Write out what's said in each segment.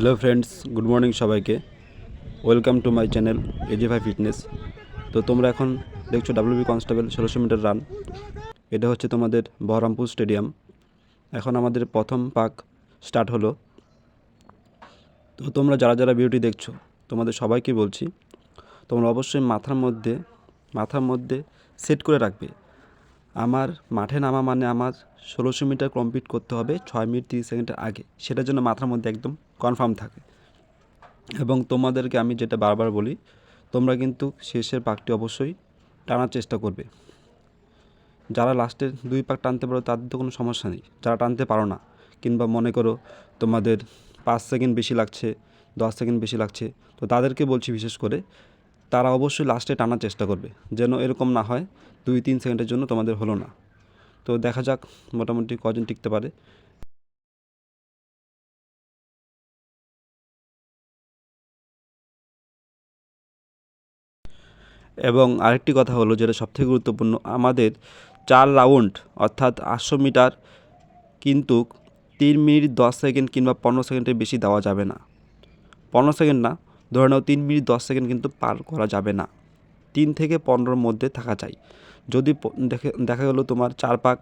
Hello friends good morning সবাইকে। Welcome to my channel এজিফাই fitness তো তোমরা এখন দেখছ ডাব্লিউবি কনস্টেবল ষোলোশো মিটার রান। এটা হচ্ছে তোমাদের বহরমপুর স্টেডিয়াম। এখন আমাদের প্রথম পাক স্টার্ট হলো। তো তোমরা যারা যারা ভিডিওটি দেখছ, তোমাদের সবাইকে বলছি, তোমরা অবশ্যই মাথার মধ্যে মাথার মধ্যে সেট করে রাখবে। আমার মাঠে নামা মানে আমার ষোলোশো মিটার কমপ্লিট করতে হবে ছয় মিনিট তিরিশ সেকেন্ডের আগে। সেটার জন্য মাথার মধ্যে একদম কনফার্ম থাকে। এবং তোমাদেরকে আমি যেটা বারবার বলি, তোমরা কিন্তু শেষের পাকটি অবশ্যই টানার চেষ্টা করবে। যারা লাস্টের দুই পাক টানতে পারো, তাদের তো কোনো সমস্যা নেই। যারা টানতে পারো না, কিংবা মনে করো তোমাদের পাঁচ সেকেন্ড বেশি লাগছে, দশ সেকেন্ড বেশি লাগছে, তো তাদেরকে বলছি বিশেষ করে, তারা অবশ্যই লাস্টে টানার চেষ্টা করবে। যেন এরকম না হয়, দুই, তিন সেকেন্ডের জন্য তোমাদের হলো না। তো দেখা যাক, মোটামুটি কজন টিকতে পারে। এবং আরেকটি কথা হলো যেটা সবথেকে গুরুত্বপূর্ণ, আমাদের চার রাউন্ড, অর্থাৎ আটশো মিটার কিন্তু তিন মিনিট দশ সেকেন্ড কিংবা পনেরো সেকেন্ডের বেশি দেওয়া যাবে না। পনেরো সেকেন্ড না, ধরে নাও তিন মিনিট দশ সেকেন্ড কিন্তু পার করা যাবে না। তিন থেকে পনেরোর মধ্যে থাকা চাই যদি দেখে, দেখা গেলো তোমার চার পাক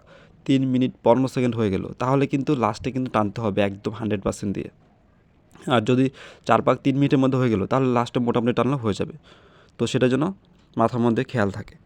তিন মিনিট পনেরো সেকেন্ড হয়ে গেলো, তাহলে কিন্তু লাস্টে কিন্তু টানতে হবে একদম হান্ড্রেড পার্সেন্ট দিয়ে। আর যদি চার পাক তিন মিনিটের মধ্যে হয়ে গেলো, তাহলে লাস্টে মোটামুটি টানলে হয়ে যাবে। তো সেটার জন্য মাথার মধ্যে খেয়াল থাকে।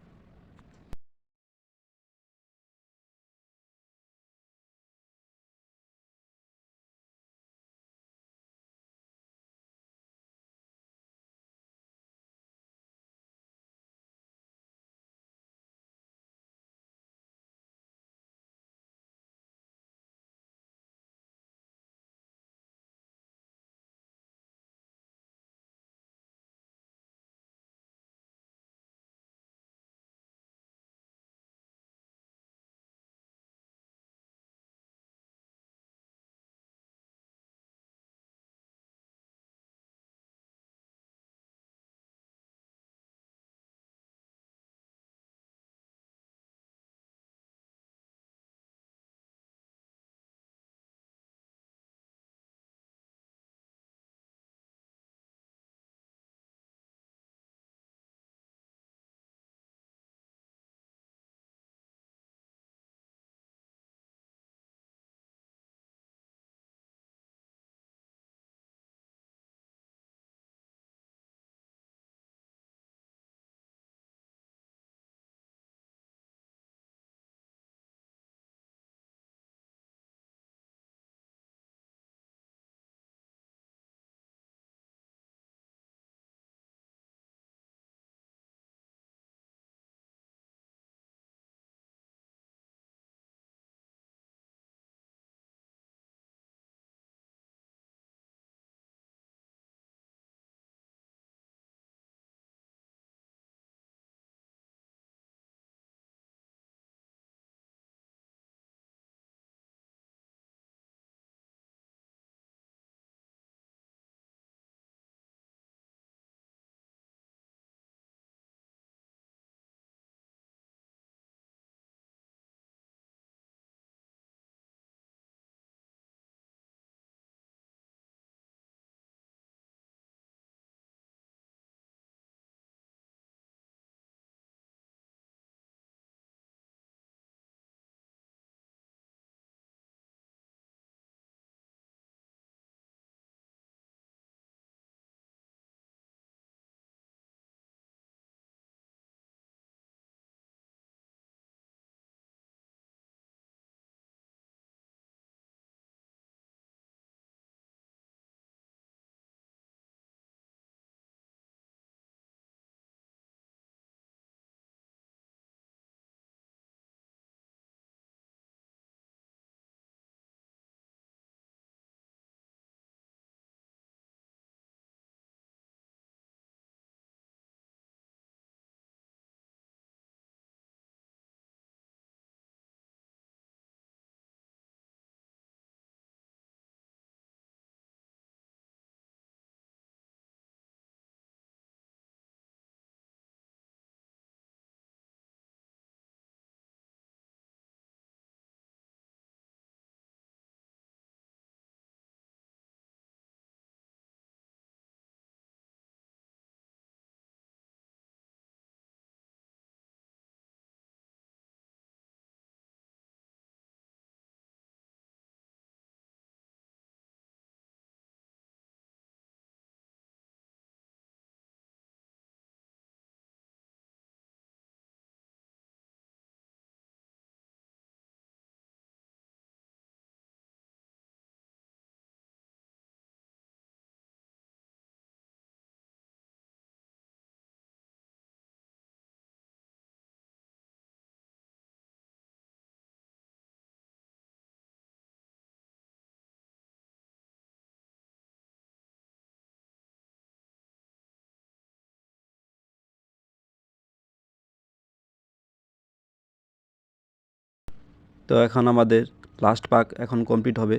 তো এখন আমাদের লাস্ট পাক এখন কমপ্লিট হবে।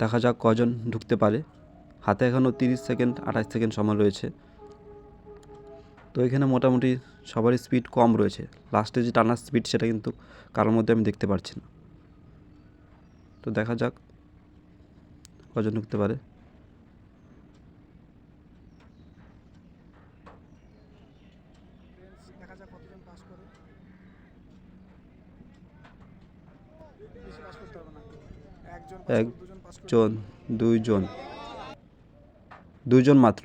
দেখা যাক কজন ঢুকতে পারে। হাতে এখনও তিরিশ সেকেন্ড, আঠাশ সেকেন্ড সময় রয়েছে। তো এখানে মোটামুটি সবারই স্পিড কম রয়েছে। লাস্টে যে টানার স্পিড সেটা কিন্তু কারোর মধ্যে আমি দেখতে পারছি না। তো দেখা যাক কজন ঢুকতে পারে দেখা যাক কতজন পাস করে বেশি পাস করতে হবে না একজন দুইজন। দুইজন মাত্র।